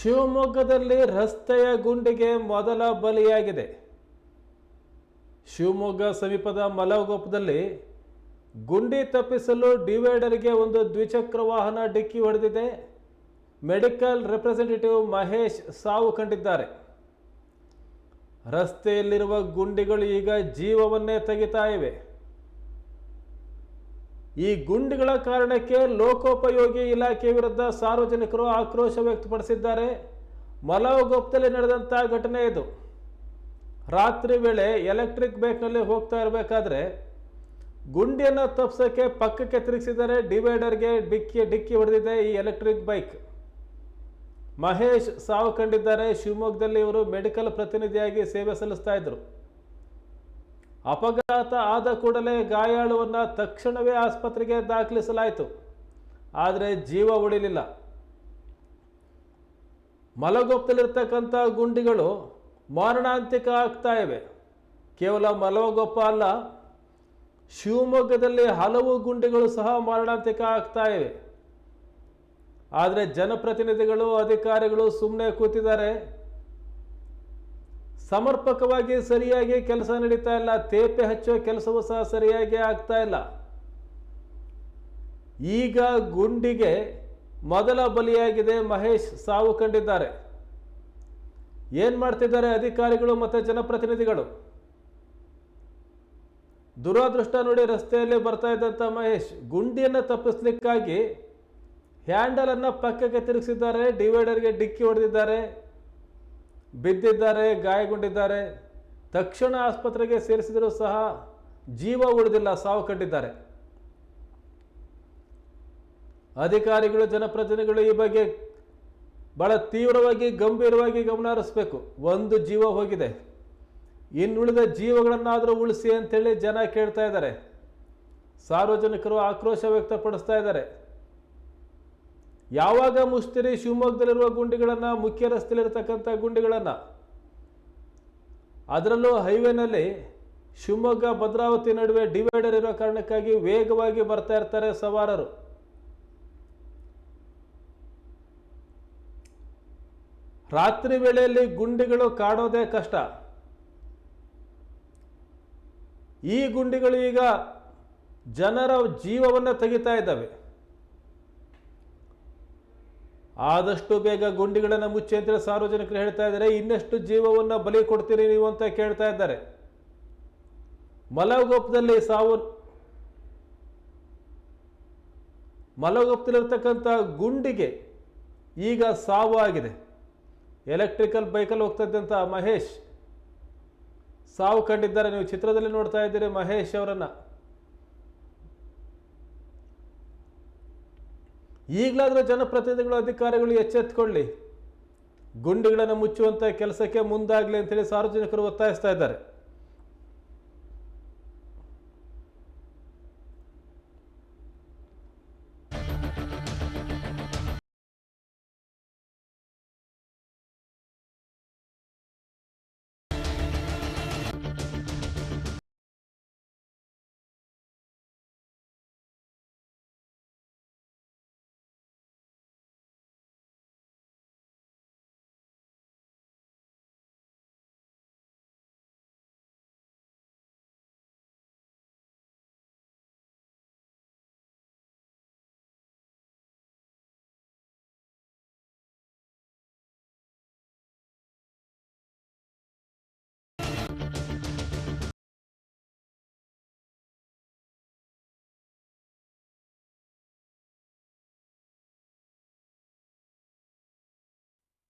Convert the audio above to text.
ಶಿವಮೊಗ್ಗದಲ್ಲಿ ರಸ್ತೆಯ ಗುಂಡಿಗೆ ಮೊದಲ ಬಲಿಯಾಗಿದೆ. ಶಿವಮೊಗ್ಗ ಸಮೀಪದ ಮಲವಗೋಪದಲ್ಲಿ ಗುಂಡಿ ತಪ್ಪಿಸಲು ಡಿವೈಡರ್ಗೆ ಒಂದು ದ್ವಿಚಕ್ರ ವಾಹನ ಡಿಕ್ಕಿ ಹೊಡೆದಿದೆ. ಮೆಡಿಕಲ್ ರೆಪ್ರೆಸೆಂಟೇಟಿವ್ ಮಹೇಶ್ ಸಾವು ಕಂಡಿದ್ದಾರೆ. ರಸ್ತೆಯಲ್ಲಿರುವ ಗುಂಡಿಗಳು ಈಗ ಜೀವವನ್ನೇ ತೆಗಿತಾ ಇವೆ. ಈ ಗುಂಡಿಗಳ ಕಾರಣಕ್ಕೆ ಲೋಕೋಪಯೋಗಿ ಇಲಾಖೆ ವಿರುದ್ಧ ಸಾರ್ವಜನಿಕರು ಆಕ್ರೋಶ ವ್ಯಕ್ತಪಡಿಸಿದ್ದಾರೆ. ಮಲವಗೊಪ್ಪದಲ್ಲಿ ನಡೆದಂಥ ಘಟನೆ ಇದು. ರಾತ್ರಿ ವೇಳೆ ಎಲೆಕ್ಟ್ರಿಕ್ ಬೈಕ್ನಲ್ಲಿ ಹೋಗ್ತಾ ಇರಬೇಕಾದ್ರೆ ಗುಂಡಿಯನ್ನು ತಪ್ಪಿಸೋಕ್ಕೆ ಪಕ್ಕಕ್ಕೆ ತಿರುಗಿಸಿದರೆ ಡಿವೈಡರ್ಗೆ ಡಿಕ್ಕಿ ಡಿಕ್ಕಿ ಹೊಡೆದಿದೆ ಈ ಎಲೆಕ್ಟ್ರಿಕ್ ಬೈಕ್. ಮಹೇಶ್ ಸಾವು ಕಂಡಿದ್ದಾರೆ. ಶಿವಮೊಗ್ಗದಲ್ಲಿ ಇವರು ಮೆಡಿಕಲ್ ಪ್ರತಿನಿಧಿಯಾಗಿ ಸೇವೆ ಸಲ್ಲಿಸ್ತಾ ಇದ್ರು ಅಪಘಾತ ಆದ ಕೂಡಲೇ ಗಾಯಾಳುವನ್ನ ತಕ್ಷಣವೇ ಆಸ್ಪತ್ರೆಗೆ ದಾಖಲಿಸಲಾಯಿತು. ಆದರೆ ಜೀವ ಉಳಿಲಿಲ್ಲ. ಮಲಗೊಪ್ಪದಲ್ಲಿರ್ತಕ್ಕಂಥ ಗುಂಡಿಗಳು ಮಾರಣಾಂತಿಕ ಆಗ್ತಾ ಇವೆ. ಕೇವಲ ಮಲಗೊಪ್ಪ ಅಲ್ಲ, ಶಿವಮೊಗ್ಗದಲ್ಲಿ ಹಲವು ಗುಂಡಿಗಳು ಸಹ ಮಾರಣಾಂತಿಕ ಆಗ್ತಾ ಇವೆ. ಆದರೆ ಜನಪ್ರತಿನಿಧಿಗಳು, ಅಧಿಕಾರಿಗಳು ಸುಮ್ಮನೆ ಕೂತಿದ್ದಾರೆ. ಸಮರ್ಪಕವಾಗಿ ಸರಿಯಾಗಿ ಕೆಲಸ ನಡೀತಾ ಇಲ್ಲ, ತೇಪೆ ಹಚ್ಚೋ ಕೆಲಸವೂ ಸಹ ಸರಿಯಾಗಿ ಆಗ್ತಾ ಇಲ್ಲ. ಈಗ ಗುಂಡಿಗೆ ಮೊದಲ ಬಲಿಯಾಗಿದೆ ಮಹೇಶ್ ಸಾವು ಕಂಡಿದ್ದಾರೆ. ಏನ್ ಮಾಡ್ತಿದ್ದಾರೆ ಅಧಿಕಾರಿಗಳು ಮತ್ತು ಜನಪ್ರತಿನಿಧಿಗಳು? ದುರಾದೃಷ್ಟ ನೋಡಿ ರಸ್ತೆಯಲ್ಲಿ ಬರ್ತಾ ಇದ್ದಂಥ ಮಹೇಶ್ ಗುಂಡಿಯನ್ನು ತಪ್ಪಿಸ್ಲಿಕ್ಕಾಗಿ ಹ್ಯಾಂಡಲನ್ನು ಪಕ್ಕಕ್ಕೆ ತಿರುಗಿಸಿದ್ದಾರೆ, ಡಿವೈಡರ್ಗೆ ಡಿಕ್ಕಿ ಹೊಡೆದಿದ್ದಾರೆ. ಬಿದ್ದಿದ್ದಾರೆ, ಗಾಯಗೊಂಡಿದ್ದಾರೆ. ತಕ್ಷಣ ಆಸ್ಪತ್ರೆಗೆ ಸೇರಿಸಿದರೂ ಸಹ ಜೀವ ಉಳಿದಿಲ್ಲ, ಸಾವು ಕಂಡಿದ್ದಾರೆ. ಅಧಿಕಾರಿಗಳು, ಜನಪ್ರತಿನಿಧಿಗಳು ಈ ಬಗ್ಗೆ ಬಹಳ ತೀವ್ರವಾಗಿ, ಗಂಭೀರವಾಗಿ ಗಮನ ಹರಿಸ್ಬೇಕು. ಒಂದು ಜೀವ ಹೋಗಿದೆ. ಇನ್ನುಳಿದ ಜೀವಗಳನ್ನಾದರೂ ಉಳಿಸಿ ಅಂತೇಳಿ ಜನ ಕೇಳ್ತಾ ಇದ್ದಾರೆ. ಸಾರ್ವಜನಿಕರು ಆಕ್ರೋಶ ವ್ಯಕ್ತಪಡಿಸ್ತಾ ಇದ್ದಾರೆ. ಯಾವಾಗ ಮುಷ್ತಿರಿ ಶಿವಮೊಗ್ಗದಲ್ಲಿರುವ ಗುಂಡಿಗಳನ್ನು, ಮುಖ್ಯ ರಸ್ತೆಯಲ್ಲಿರ್ತಕ್ಕಂಥ ಗುಂಡಿಗಳನ್ನು? ಅದರಲ್ಲೂ ಹೈವೇನಲ್ಲಿ ಶಿವಮೊಗ್ಗ, ಭದ್ರಾವತಿ ನಡುವೆ ಡಿವೈಡರ್ ಇರೋ ಕಾರಣಕ್ಕಾಗಿ ವೇಗವಾಗಿ ಬರ್ತಾ ಇರ್ತಾರೆ ಸವಾರರು. ರಾತ್ರಿ ವೇಳೆಯಲ್ಲಿ ಗುಂಡಿಗಳು ಕಾಡೋದೇ ಕಷ್ಟ. ಈ ಗುಂಡಿಗಳು ಈಗ ಜನರ ಜೀವವನ್ನು ತೆಗಿತಾ ಇದ್ದಾವೆ. ಆದಷ್ಟು ಬೇಗ ಗುಂಡಿಗಳನ್ನು ಮುಚ್ಚಿ ಅಂತೇಳಿ ಸಾರ್ವಜನಿಕರು ಹೇಳ್ತಾ ಇದ್ದಾರೆ. ಇನ್ನಷ್ಟು ಜೀವವನ್ನು ಬಲಿ ಕೊಡ್ತೀರಿ ನೀವು ಅಂತ ಕೇಳ್ತಾ ಇದ್ದಾರೆ. ಮಲಗೋಪದಲ್ಲಿ ಸಾವು ಮಲಗೋಪದಲ್ಲಿರ್ತಕ್ಕಂಥ ಗುಂಡಿಗೆ ಈಗ ಸಾವು ಆಗಿದೆ. ಎಲೆಕ್ಟ್ರಿಕಲ್ ಬೈಕಲ್ಲಿ ಹೋಗ್ತಾ ಇದ್ದಂಥ ಮಹೇಶ್, ಸಾವು ಕಂಡಿದ್ದಾರೆ. ನೀವು ಚಿತ್ರದಲ್ಲಿ ನೋಡ್ತಾ ಇದ್ದೀರಿ ಮಹೇಶ್ ಅವರನ್ನ. ಈಗಲಾದರೂ ಜನಪ್ರತಿನಿಧಿಗಳು ಅಧಿಕಾರಿಗಳು ಎಚ್ಚೆತ್ತುಕೊಳ್ಳಿ ಗುಂಡಿಗಳನ್ನು ಮುಚ್ಚುವಂಥ ಕೆಲಸಕ್ಕೆ ಮುಂದಾಗಲಿ ಅಂತೇಳಿ ಸಾರ್ವಜನಿಕರು ಒತ್ತಾಯಿಸ್ತಾ ಇದ್ದಾರೆ.